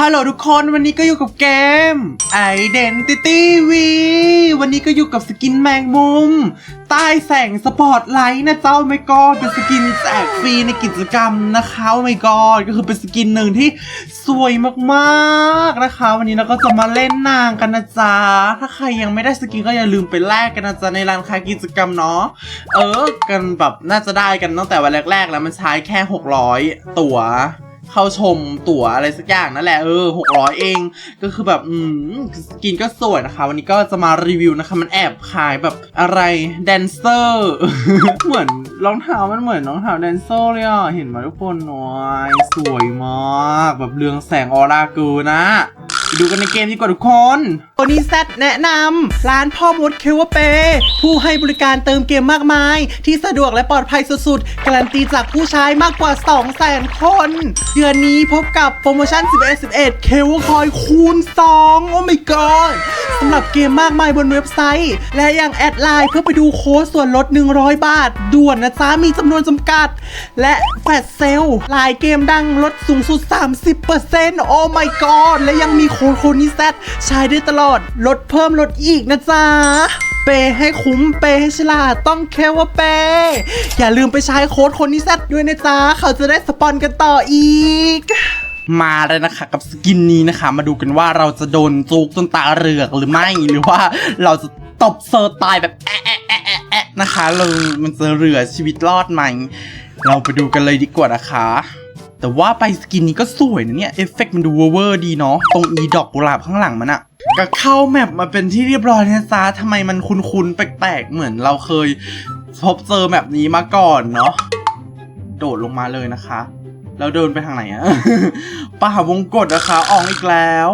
ฮัลโหลทุกคนวันนี้ก็อยู่กับเกม Identity V วันนี้ก็อยู่กับสกินแมงมุม ใต้แสงสปอตไลท์นะเจ้าไม่กอดเป็นสกินแจกฟรีในกิจกรรมนะคะไม่กอดก็คือเป็นสกินหนึ่งที่สวยมากๆนะคะ วันนี้เราก็จะมาเล่นนางกันนะจ๊ะถ้าใครยังไม่ได้สกินก็อย่าลืมไปแลกกันนะจ๊ะในร้านค้ากิจกรรมเนาะเออ กันแบบน่าจะได้กันตั้งแต่วันแรกๆ แล้วมันใช้แค่ 600 ตั๋ว เข้าชมตั๋วอะไรสักอย่างนั่นแหละเออหกร้อยเอง ก็คือแบบอืมกินก็สวยนะคะ วันนี้ก็จะมารีวิวนะคะ มันแอบขายแบบอะไรแดนเซอร์เหมือนรองเท้ามันเหมือนรองเท้าแดนเซอร์เลยอะเห็นไหมทุกคนน้อยสวยมาก แบบเรืองแสงออร่าเกินนะ ไปดูกันในเกมดีกว่าทุกคนตัวนี้แซดแนะนำร้านพ่อมดเคเวเป ผู้ให้บริการเติมเกมมากมาย ที่สะดวกและปลอดภัยสุดๆ การันตีจากผู้ใช้มากกว่า 200,000 คน เดือนนี้พบกับโปรโมชั่น 11 11 เคเวคอยคูณ 2 โอ้ my god สำหรับเกมมากมายบนเว็บไซต์ และยังแอดไลน์เพื่อไปดูโค้ดส่วนลด 100 บาท ด่วนนะจ๊ะมีจำนวนจำกัด และแฟลชเซลล์ลายเกมดังลดสูงสุด 30%โอ้ my god และยังมีโค้ดโคนิแซดใช้ได้ตลอด ลดเพิ่มลดอีกนะจ๊ะ เปย์ให้คุ้มเปย์ให้ฉลาดต้องแค่ว่าเปย์อย่าลืมไปใช้โค้ดโคนิแซดด้วยนะจ๊ะ เขาจะได้สปอนกันต่ออีกมาเลยนะคะกับสกินนี้นะคะ มาดูกันว่าเราจะโดนจุกจนตาเหลือกหรือไม่หรือว่าเราจะตบเซอร์ตายแบบแอะแอะแอะแอะแอะนะคะเรามันจะเหลือชีวิตรอดไหมเราไปดูกันเลยดีกว่านะคะ แต่ว่าไปสกินนี้ก็สวยนะเนี่ย เอฟเฟกต์มันดูเวอร์ดีเนาะ ตรงอีดอกกุหลาบข้างหลังมันอะก็เข้าแมปมาเป็นที่เรียบร้อยนะจ๊ะทำไมมันคุ้นๆ แปลกๆ เหมือนเราเคยพบเจอแมปนี้มาก่อนเนาะ โดดลงมาเลยนะคะ แล้วเดินไปทางไหนอะป่าวงกดนะคะออกอีกแล้ว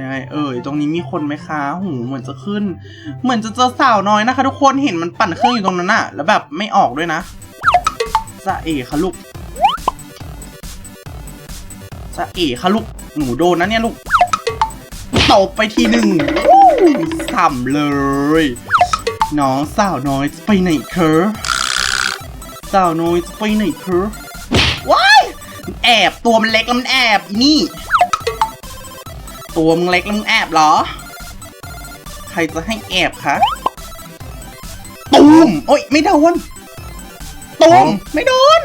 ยังไงเอ่ยตรงนี้มีคนไหมคะหูเหมือนจะขึ้น เหมือนจะเจอสาวน้อยนะคะ ทุกคนเห็นมันปั่นเครื่องอยู่ตรงนั้นอะแล้วแบบไม่ออกด้วยนะจะเอ๋ค่ะลูก จะเอ๋ค่ะลูก หนูโดนนะเนี่ยลูกตบไปทีหนึ่งส่ำเลย น้องสาวน้อยจะไปไหนเคอสาวน้อยจะไปไหนเคอว้ายมันแอบตัวมันเล็กแล้วมันแอบอีนี่ ตัวมึงเล็กแล้วมึงแอบเหรอ ใครจะให้แอบคะตูมโอ้ยไม่โดนตูมไม่โดน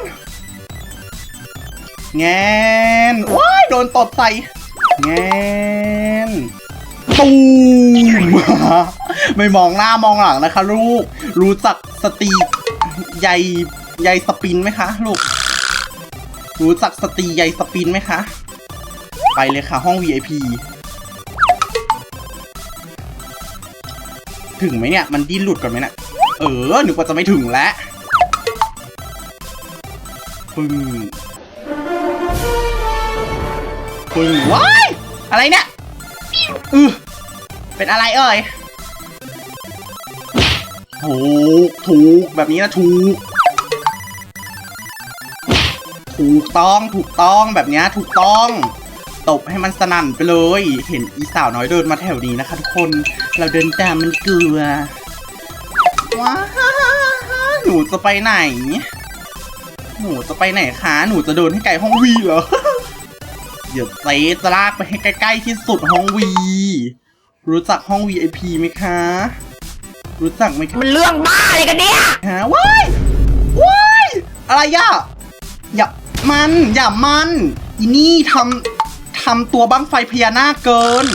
แงนว้ายโดนตบใส่แงนตูมไม่มองหน้ามองหลังนะคะ ลูก รู้จักสตรีใยใยสปินไหมคะ ลูก รู้จักสตรีใยสปินไหมคะ ไปเลยค่ะ ห้อง VIP ถึงไหมเนี่ย มันดิ้นหลุดก่อนไหมเนะ่ะเออนึกว่าจะไม่ถึงแล้วปึ้ง ปึ้งว้ายอะไรเนี่ยอือเป็นอะไรเอ่ยถูกถูกแบบนี้นะถูก ถูกต้องถูกต้องแบบเนี้ยถูกต้อง ตบให้มันสนั่นไปเลย เห็นอีสาวน้อยเดินมาแถวนี้นะคะทุกคนเราเดินตามมันเกลือว้าวหนูจะไปไหน หนูจะไปไหนคะ หนูจะเดินให้ไกลห้องวีเหรอเดี๋ยวเจ๊จะลากไปให้ใกล้ๆที่สุดห้องวี รู้จักห้อง VIP ไหมคะ รู้จักไหมคะมันเรื่องบ้าอะไรกันเนี่ยฮะว้ายว้ายอะไรย่ะอย่ามันอย่ามันอีนี่ทำทำตัวบั้งไฟพญานาคเกิน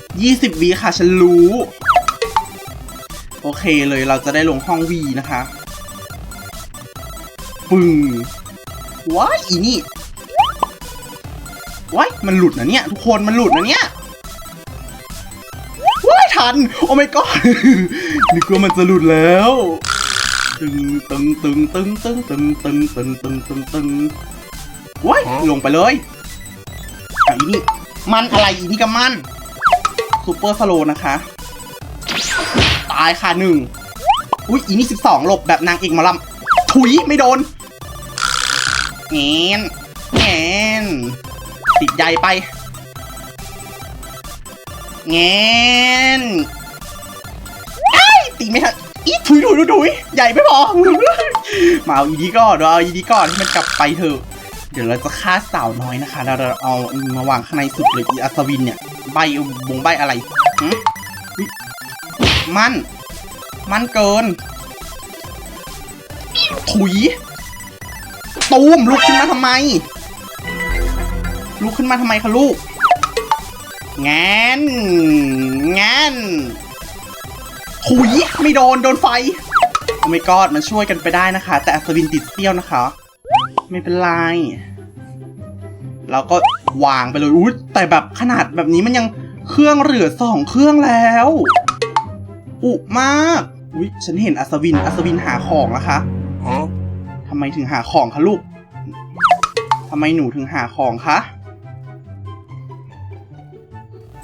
20วีค่ะฉันรู้ โอเคเลยเราจะได้ลงห้องวีนะคะปึ้ งว้ายอีนี่ว้ายมันหลุดนะเนี่ย ทุกคนมันหลุดนะเนี่ยว้ายทัน โอ้ my god นึกว่ามันจะหลุดแล้ว ตึงตึงตึงตึงตึงตึงตึงตึงตึงตึงตึงว้ายลงไปเลยอีนี่มันอะไรอีนี่กับมันซูเปอร์สโลนะคะ ตายค่ะหนึ่งอุ้ยอีนี่สิบสองหลบแบบนางเอกมาลำถุยไม่โดน เงนเงนติดใยไปเงนไอ้ยตีไม่ทันอีถุยถุยถุยถุยใหญ่ไม่พอ มาเอาอีดีก่อนเอาอีดีก่อนให้มันกลับไปเถอะ เดี๋ยวเราจะฆ่าสาวน้อยนะคะ เราเอามาวางข้างในสุดเลยอีอัศวินเนี่ย ใบบงใบอะไร มัน มันเกิน ถุย ตูมลุกขึ้นมาทำไม ลุกขึ้นมาทำไมคะลูกงานงานถุยไม่โดน โดนไฟ โอ้ไม่กอดมันช่วยกันไปได้นะคะ แต่อัศวินติดเสี้ยวนะคะ ไม่เป็นไร เราก็วางไปเลยอุ้ยแต่แบบขนาดแบบนี้มันยังเครื่องเหลือสองเครื่องแล้ว อุมาก อุ้ยฉันเห็นอัศวิน อัศวินหาของนะคะ Huh? ำไมถึงหาของคะลูกทำไมหนูถึงหาของคะ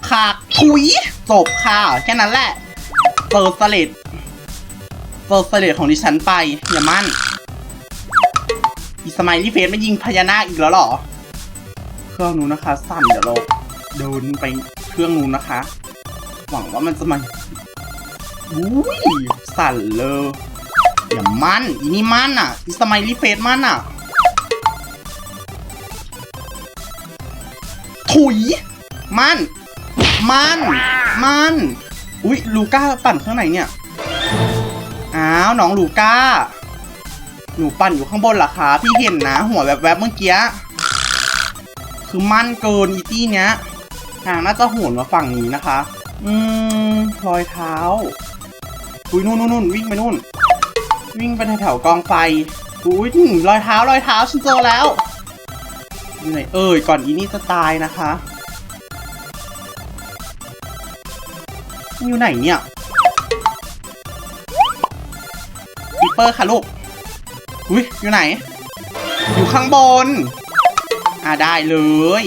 ขากถุยจบค่ะ แค่นั้นแหละเจอสเลดเจอสเลดของดิฉันไป อย่ามั่น อีสมัยที่เฟสไม่ยิงพญานาคอีกแล้วหรอ เครื่องนู้นนะคะ สั่นเดี๋ยวเราเดินไปเครื่องนู้นนะคะ หวังว่ามันจะมาอุ้ยสั่นเลย อย่ามั่นอีนี่มั่นอะอีสมัยรีเฟสมั่นอะ ถุย มั่นมั่นมั่นอุ๊ยลูก้าปั่นข้างไหนเนี่ย อ้าวน้องลูก้า หนูปั่นอยู่ข้างบนหรอคะพี่เห็นนะ หัวแวบๆเมื่อกี้ คือมั่นเกินอีตี้เนี้ยนางน่าจะโหนมาฝั่งนี้นะคะ อืมรอยเท้าอุ้ยนู่นนู่นนู่นวิ่งไปนู่น วิ่งไปแถวๆกองไฟอุ้ยรอยเท้ารอยเท้าฉันเจอแล้วอยู่ไหนเอ่ยก่อนอีนี่จะตายนะคะ อยู่ไหนเนี่ยปีเปอร์ค่ะลูกอุ้ยอยู่ไหน อยู่ข้างบน อ่าได้เลย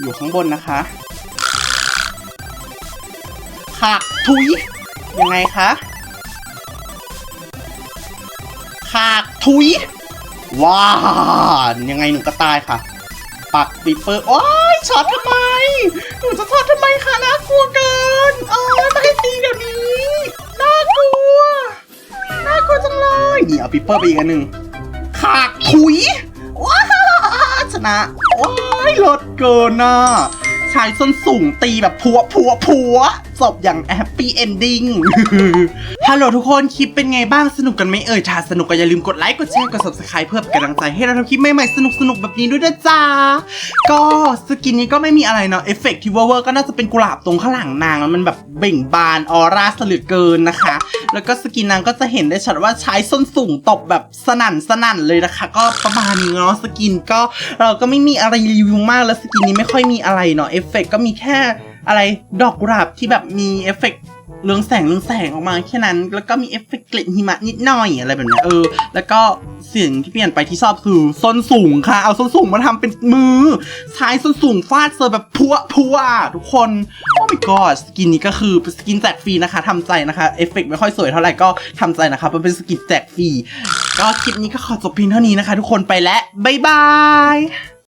อยู่ข้างบนนะคะค่ะทุยยังไงคะากทุยว้ายังไงหนูก็ตายค่ะ ปักปีเปอร์โอ้ยช็อตทำไม หนูจะช็อตทำไมคะน่ากลัวเกินเออไม่ให้ตีเดี๋ยวนี้น่ากลัวน่ากลัวจังเลยนี่เอาปีเปอร์ไปอีกอันหนึ่งขากทุยว้าชนะว้ายลดเกินน่ะชายส้นสูงตีแบบพัวพัวพัว จบอย่างแฮปปี้เอนดิ้ง ฮัลโหลทุกคนคลิปเป็นไงบ้างสนุกกันไหมเอ่ยถ้าสนุกก็อย่าลืมกดไลค์ กดแชร์ กด subscribe เพื่อเป็นกำลังใจให้เราทำคลิปใหม่ๆสนุกๆแบบนี้ด้วยนะจ๊ะ ก็สกินนี้ก็ไม่มีอะไรเนาะเอฟเฟกต์ที่เวอร์ก็น่าจะเป็นกุหลาบตรงข้างหลังนางแล้วมันแบบเบ่งบานออร่าสลือเกินนะคะ แล้วก็สกินนางก็จะเห็นได้ชัดว่าใช้ส้นสูงตบแบบสนั่นสนั่นเลยนะคะ ก็ประมาณนี้เนาะสกินก็เราก็ไม่มีอะไรรีวิวมากแล้วสกินนี้ไม่ค่อยมีอะไรเนาะเอฟเฟกต์ก็มีแค่ อะไรดอกกุหลาบที่แบบมีเอฟเฟกต์เรืองแสงเรืองแสงออกมาแค่นั้น แล้วก็มีเอฟเฟกต์เกล็ดหิมะนิดหน่อยอะไรแบบนี้เออ แล้วก็เสียงที่เปลี่ยนไปที่ชอบคือส้นสูงค่ะ เอาส้นสูงมาทำเป็นมือใช้ส้นสูงฟาดเซอร์แบบพัวพัวทุกคนโอ้ my god สกินนี้ก็คือสกินแจกฟรีนะคะทำใจนะคะเอฟเฟกต์ไม่ค่อยสวยเท่าไหร่ก็ทำใจนะคะมันเป็นสกินแจกฟรีก็คลิปนี้ก็ขอจบเพียงเท่านี้นะคะ ทุกคนไปแล้วบ๊ายบาย